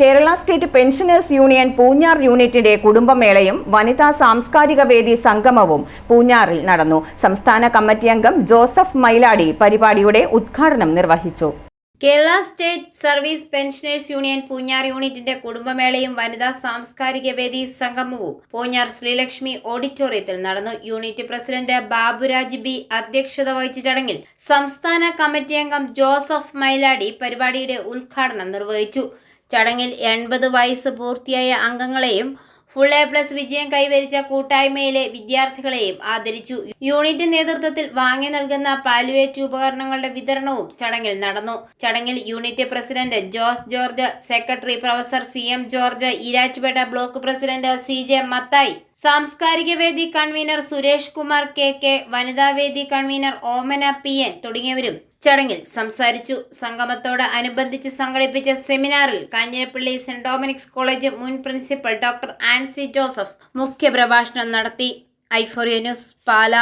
Kerala state pensioners union Poonjar യൂണിറ്റിന്റെ കുടുംബമേളയും വനിതാ സാംസ്കാരിക വേദി സംഗമവും പൂഞ്ഞാറിൽ നടന്നു. സംസ്ഥാന കമ്മിറ്റി അംഗം ജോസഫ് മൈലാടി പരിപാടിയുടെ ഉദ്ഘാടനം നിർവഹിച്ചു. Kerala state service pensioners union Poonjar യൂണിറ്റിന്റെ കുടുംബമേളയും വനിതാ സാംസ്കാരിക വേദി സംഗമവും പൂഞ്ഞാർ ശ്രീലക്ഷ്മി ഓഡിറ്റോറിയത്തിൽ നടന്നു. യൂണിറ്റ് പ്രസിഡന്റ് ബാബുരാജ് ബി അധ്യക്ഷത വഹിച്ച ചടങ്ങിൽ സംസ്ഥാന കമ്മിറ്റി അംഗം ജോസഫ് മൈലാടി പരിപാടിയുടെ ഉദ്ഘാടനം നിർവഹിച്ചു. ചടങ്ങിൽ എൺപത് വയസ്സ് പൂർത്തിയായ അംഗങ്ങളെയും ഫുൾ എ പ്ലസ് വിജയം കൈവരിച്ച കൂട്ടായ്മയിലെ വിദ്യാർത്ഥികളെയും ആദരിച്ചു. യൂണിറ്റ് നേതൃത്വത്തിൽ വാങ്ങി നൽകുന്ന പാലുവേറ്റ് ഉപകരണങ്ങളുടെ വിതരണവും ചടങ്ങിൽ നടന്നു. ചടങ്ങിൽ unit president Jose George secretary professor C M George Erattupetta block president C J Mathai സാംസ്കാരിക വേദി convener Suresh Kumar K K വനിതാ വേദി കൺവീനർ ഓമന പി എൻ തുടങ്ങിയവരും ചടങ്ങിൽ സംസാരിച്ചു. സംഗമത്തോട് അനുബന്ധിച്ച് സംഘടിപ്പിച്ച സെമിനാറിൽ കാഞ്ഞിരപ്പള്ളി സെന്റ് ഡൊമിനിക്സ് കോളേജ് മുൻ പ്രിൻസിപ്പൽ ഡോക്ടർ ആൻസി ജോസഫ് മുഖ്യപ്രഭാഷണം നടത്തി. ഐഫോറിയ ന്യൂസ് പാല.